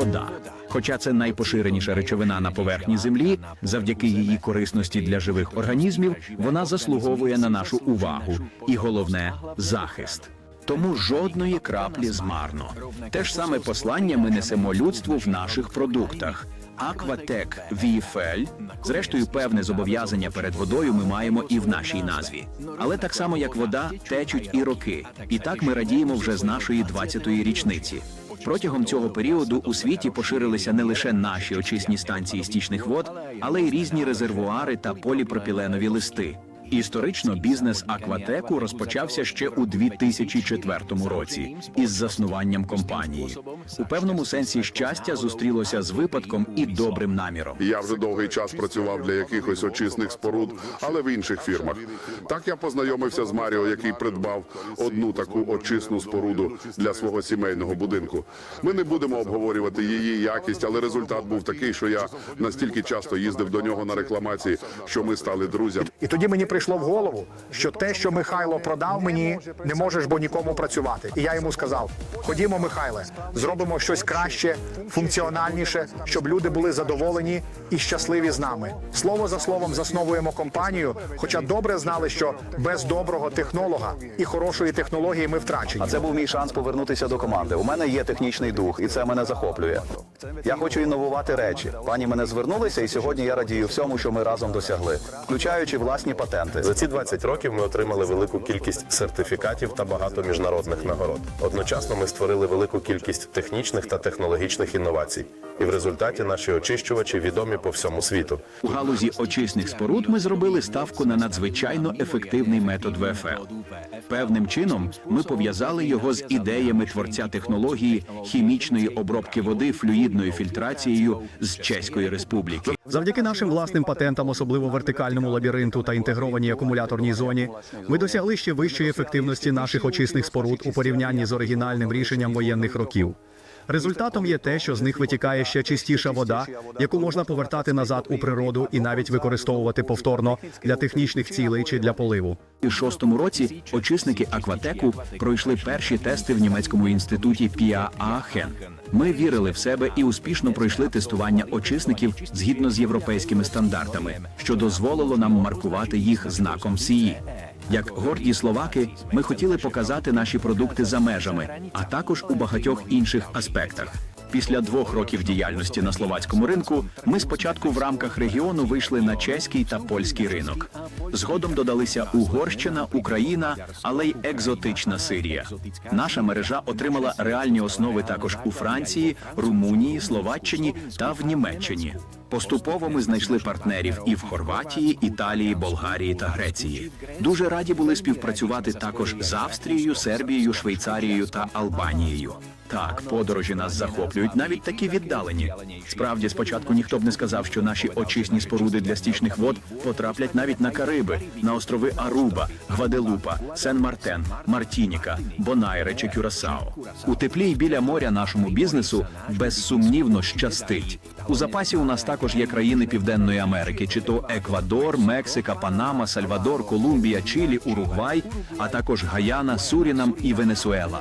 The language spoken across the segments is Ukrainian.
вода. Хоча це найпоширеніша речовина на поверхні землі, завдяки її корисності для живих організмів, вона заслуговує на нашу увагу і головне захист. Тому жодної краплі змарно. Те ж саме послання ми несемо людству в наших продуктах. Акватек VFL, зрештою, певне зобов'язання перед водою ми маємо і в нашій назві. Але так само як вода, течуть і роки. І так ми радіємо вже з нашої 20-ї річниці. Протягом цього періоду у світі поширилися не лише наші очисні станції стічних вод, але й різні резервуари та поліпропіленові листи. Історично бізнес Акватеку розпочався ще у 2004 році із заснуванням компанії. У певному сенсі щастя зустрілося з випадком і добрим наміром. Я вже довгий час працював для якихось очисних споруд, але в інших фірмах. Так я познайомився з Маріо, який придбав одну таку очисну споруду для свого сімейного будинку. Ми не будемо обговорювати її якість, але результат був такий, що я настільки часто їздив до нього на рекламації, що ми стали друзями. І тоді мені прийшло в голову, що те, що Михайло продав мені, не можеш бо нікому працювати. І я йому сказав: ходімо, Михайле, зробимо щось краще, функціональніше, щоб люди були задоволені і щасливі з нами. Слово за словом засновуємо компанію, хоча добре знали, що без доброго технолога і хорошої технології ми втрачені. А це був мій шанс повернутися до команди. У мене є технічний дух, і це мене захоплює. Я хочу інновувати речі. Пані мене звернулися, і сьогодні я радію всьому, що ми разом досягли, включаючи власні патенти. За ці 20 років ми отримали велику кількість сертифікатів та багато міжнародних нагород. Одночасно ми створили велику кількість технічних та технологічних інновацій. І в результаті наші очищувачі відомі по всьому світу. У галузі очисних споруд ми зробили ставку на надзвичайно ефективний метод ВФЛ. Певним чином ми пов'язали його з ідеями творця технології хімічної обробки води флюїдною фільтрацією з Чеської Республіки. Завдяки нашим власним патентам, особливо вертикальному лабіринту та інтегрованій акумуляторній зоні, ми досягли ще вищої ефективності наших очисних споруд у порівнянні з оригінальним рішенням воєнних років. Результатом є те, що з них витікає ще чистіша вода, яку можна повертати назад у природу і навіть використовувати повторно для технічних цілей чи для поливу. У шостому році очисники Акватеку пройшли перші тести в німецькому інституті Піа Аахен. Ми вірили в себе і успішно пройшли тестування очисників згідно з європейськими стандартами, що дозволило нам маркувати їх знаком сії. Як горді словаки, ми хотіли показати наші продукти за межами, а також у багатьох інших аспектах. Після двох років діяльності на словацькому ринку ми спочатку в рамках регіону вийшли на чеський та польський ринок. Згодом додалися Угорщина, Україна, але й екзотична Сирія. Наша мережа отримала реальні основи також у Франції, Румунії, Словаччині та в Німеччині. Поступово ми знайшли партнерів і в Хорватії, Італії, Болгарії та Греції. Дуже раді були співпрацювати також з Австрією, Сербією, Швейцарією та Албанією. Так, подорожі нас захоплюють, навіть такі віддалені. Справді, спочатку ніхто б не сказав, що наші очисні споруди для стічних вод потраплять навіть на Кариби, на острови Аруба, Гваделупа, Сен-Мартен, Мартініка, Бонайре чи Кюрасао. У теплі й біля моря нашому бізнесу безсумнівно щастить. У запасі у нас також є країни Південної Америки, чи то Еквадор, Мексика, Панама, Сальвадор, Колумбія, Чилі, Уругвай, а також Гаяна, Сурінам і Венесуела.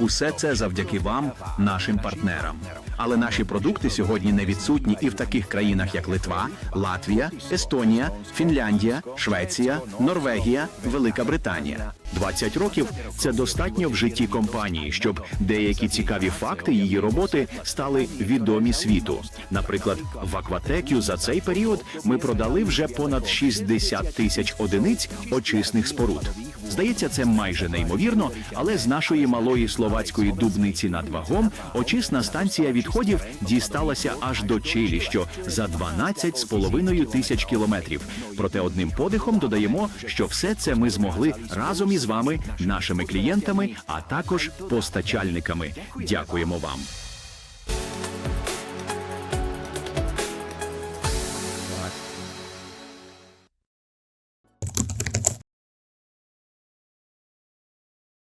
Усе це завдяки вам, нашим партнерам. Але наші продукти сьогодні не відсутні і в таких країнах, як Литва, Латвія, Естонія, Фінляндія, Швеція, Норвегія, Велика Британія. 20 років це достатньо в житті компанії, щоб деякі цікаві факти її роботи стали відомі світу. Наприклад, в Акватекю за цей період ми продали вже понад 60 тисяч одиниць очисних споруд. Здається, це майже неймовірно, але з нашої малої словацької дубниці над вагом очисна станція відходів дісталася аж до Чилі, що за 12 з половиною тисяч кілометрів. Проте одним подихом додаємо, що все це ми змогли разом із вами, нашими клієнтами, а також постачальниками. Дякуємо вам.